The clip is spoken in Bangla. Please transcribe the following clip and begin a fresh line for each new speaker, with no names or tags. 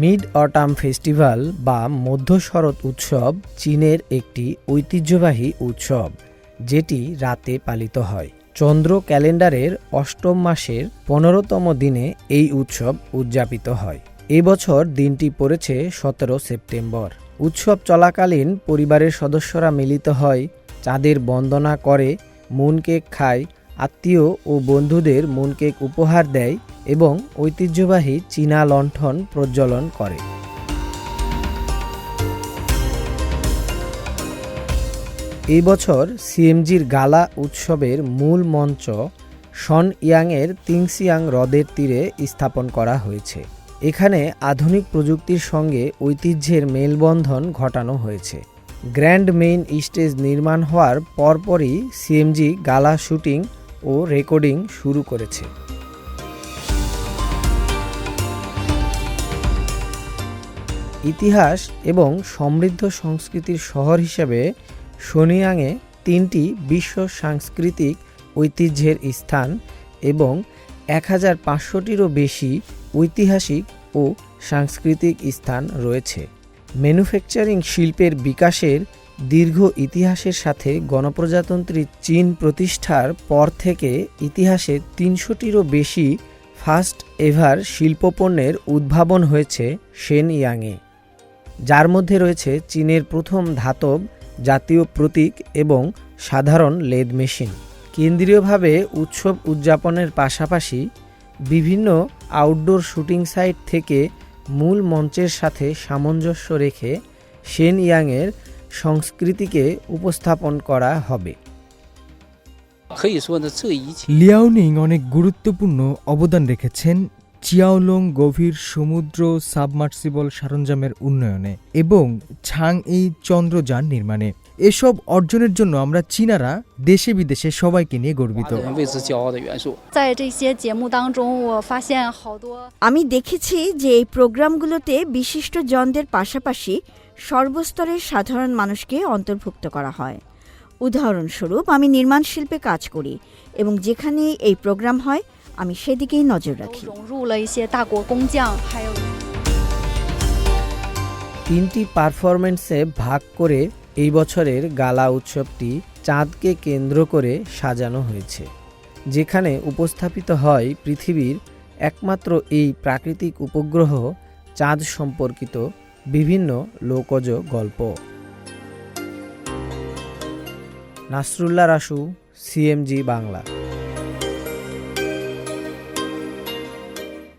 মিড অটাম ফেস্টিভ্যাল বা মধ্য শরৎ উৎসব চীনের একটি ঐতিহ্যবাহী উৎসব, যেটি রাতে পালিত হয়। চন্দ্র ক্যালেন্ডারের অষ্টম মাসের পনেরোতম দিনে এই উৎসব উদযাপিত হয়। এবছর দিনটি পড়েছে সতেরো সেপ্টেম্বর। উৎসব চলাকালীন পরিবারের সদস্যরা মিলিত হয়, চাঁদের বন্দনা করে মুন কেক খায়, আত্মীয় ও বন্ধুদের মুন কেক উপহার দেয় এবং ঐতিহ্যবাহী চীনা লণ্ঠন প্রজ্বলন করে। এই বছর সিএমজির গালা উৎসবের মূল মঞ্চ শন ইয়াংয়ের তিংসিয়াং হ্রদের তীরে স্থাপন করা হয়েছে। এখানে আধুনিক প্রযুক্তির সঙ্গে ঐতিহ্যের মেলবন্ধন ঘটানো হয়েছে। গ্র্যান্ড মেইন স্টেজ নির্মাণ হওয়ার পরপরই সিএমজি গালা শুটিং ও রেকর্ডিং শুরু করেছে। ইতিহাস এবং সমৃদ্ধ সংস্কৃতির শহর হিসেবে সোনিয়াংয়ে তিনটি বিশ্ব সাংস্কৃতিক ঐতিহ্যের স্থান এবং এক হাজার পাঁচশোটিরও বেশি ঐতিহাসিক ও সাংস্কৃতিক স্থান রয়েছে। ম্যানুফ্যাকচারিং শিল্পের বিকাশের দীর্ঘ ইতিহাসের সাথে গণপ্রজাতন্ত্রী চীন প্রতিষ্ঠার পর থেকে ইতিহাসে তিনশোটিরও বেশি ফার্স্ট এভার শিল্পপণ্যের উদ্ভাবন হয়েছে শেন ইয়াংয়ে যার মধ্যে রয়েছে চীনের প্রথম ধাতব জাতীয় প্রতীক এবং সাধারণ লেদ মেশিন। কেন্দ্রীয়ভাবে উৎসব উদযাপনের পাশাপাশি বিভিন্ন আউটডোর শুটিং সাইট থেকে মূল মঞ্চের সাথে সামঞ্জস্য রেখে শেন ইয়াংয়ের সংস্কৃতিকে উপস্থাপন করা হবে।
লিয়াওনিং অনেক গুরুত্বপূর্ণ অবদান রেখেছেন চিয়াওলং গভীর সমুদ্র সাবমার্সিবল সরঞ্জামের উন্নয়নে এবং ছাং এই চন্দ্রযান নির্মাণে। এসব অর্জনের জন্য আমরা চীনারা দেশে বিদেশে সবাইকে নিয়ে গর্বিত।
আমি দেখেছি যে এই প্রোগ্রামগুলোতে বিশিষ্ট জনদের পাশাপাশি সর্বস্তরের সাধারণ মানুষকে অন্তর্ভুক্ত করা হয়। উদাহরণস্বরূপ, আমি নির্মাণ শিল্পে কাজ করি এবং যেখানে এই প্রোগ্রাম হয় আমি সেদিকেই নজর রাখি।
তিনটি পারফরমেন্সে ভাগ করে এই বছরের গালা উৎসবটি চাঁদকে কেন্দ্র করে সাজানো হয়েছে যেখানে উপস্থাপিত হয় পৃথিবীর একমাত্র এই প্রাকৃতিক উপগ্রহ চাঁদ সম্পর্কিত বিভিন্ন লোকজ গল্প। নাসরুল্লাহ রাসু সিএমজি বাংলা।